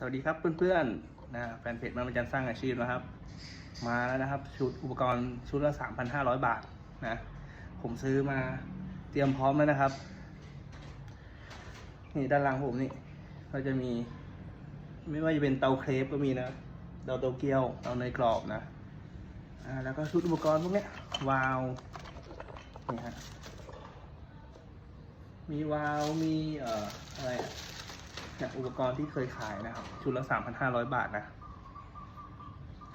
สวัสดีครับเพื่อนๆนะแฟนเพจมันเป็นจันสร้างอาชีพนะครับ มาแล้วนะครับชุดอุปกรณ์ชุดละ 3,500 บาทนะผมซื้อมาเตรียมพร้อมแล้วนะครับ นี่ด้านหลังผมนี่ก็จะมี ไม่ว่าจะเป็นเตาเครปก็มีนะเตาโตเกียวเตาเนยกรอบนะอ่าแล้วก็ชุดอุปกรณ์พวกนี้วาล์วนี่ฮะมีวาล์วมีเอ่ออะไร อุปกรณ์ที่เคยขายนะครับ ชุดละ 3,500 บาทนะ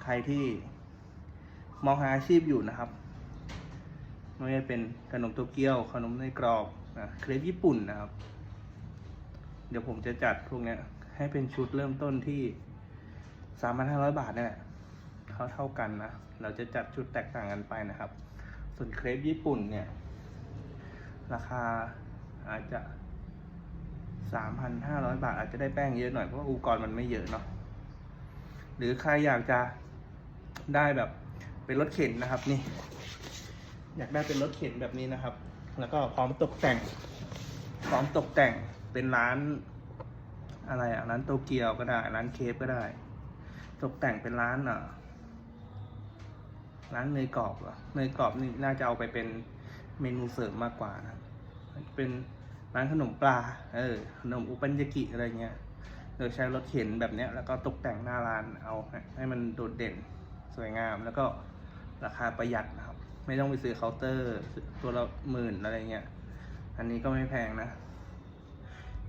ใครที่มองหาอาชีพอยู่นะครับไม่ว่าจะเป็นขนมโตเกียว ขนมในกรอบนะเครปญี่ปุ่นนะครับ เดี๋ยวผมจะจัดพวกนี้ให้เป็นชุดเริ่มต้นที่ 3,500 บาทนี่แหละเท่าเท่ากันนะ เราจะจัดชุดแตกต่างกันไปนะครับ ส่วนเครปญี่ปุ่นเนี่ย ราคาอาจจะ 3,500 บาทอาจจะได้แป้งเยอะหน่อยเพราะว่าอุปกรณ์มันไม่เยอะเนาะหรือใครอยากจะได้แบบเป็นรถเข็นนะครับนี่ อยากได้เป็นรถเข็นแบบนี้นะครับ แล้วก็พร้อมตกแต่ง พร้อมตกแต่งเป็นร้าน อะไรอะร้านโตเกียวก็ได้ ร้านเคฟก็ได้ ตกแต่งเป็นร้านอะร้านเนยกรอบเหรอเนยกรอบนี่น่าจะเอาไปเป็นเมนูเสริมมากกว่านะเป็น ร้านขนมปลา เออ ขนมอุปัญญกิอะไรเงี้ย โดยใช้รถเข็นแบบเนี้ย แล้วก็ตกแต่งหน้าร้านเอาให้ให้มันโดดเด่นสวยงาม แล้วก็ราคาประหยัดนะครับ ไม่ต้องไปซื้อเคาน์เตอร์ ตัวละหมื่นอะไรเงี้ย อันนี้ก็ไม่แพงนะ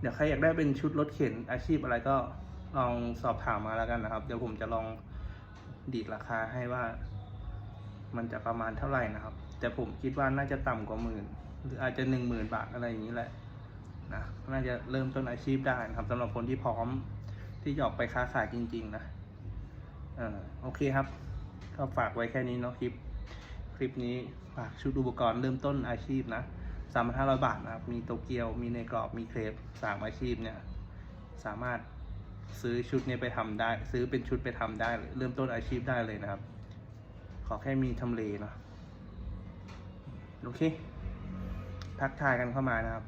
เดี๋ยวใครอยากได้เป็นชุดรถเข็นอาชีพอะไรก็ลองสอบถามมาแล้วกันนะครับ เดี๋ยวผมจะลองดีดราคาให้ว่า มันจะประมาณเท่าไหร่นะครับ แต่ผมคิดว่าน่าจะต่ำกว่าหมื่นหรืออาจจะหนึ่งหมื่นบาทอะไรอย่างนี้แหละ นะน่าจะเริ่มต้นอาชีพได้นะครับสำหรับคนที่พร้อมที่จะออกไปค้าขายจริง ๆ นะอโอเคครับ ก็ฝากไว้แค่นี้เนาะคลิป คลิปนี้ฝากชุดอุปกรณ์เริ่มต้นอาชีพนะสามพันห้าร้อยบาทนะครับ มีโตเกียว มีในกรอบ มีเครปสามอาชีพเนี่ย สามารถซื้อชุดนี้ไปทำได้ ซื้อเป็นชุดไปทำได้ เริ่มต้นอาชีพได้เลยนะครับ ขอแค่มีทำเลเนาะ โอเค ทักทายกันเข้ามานะครับ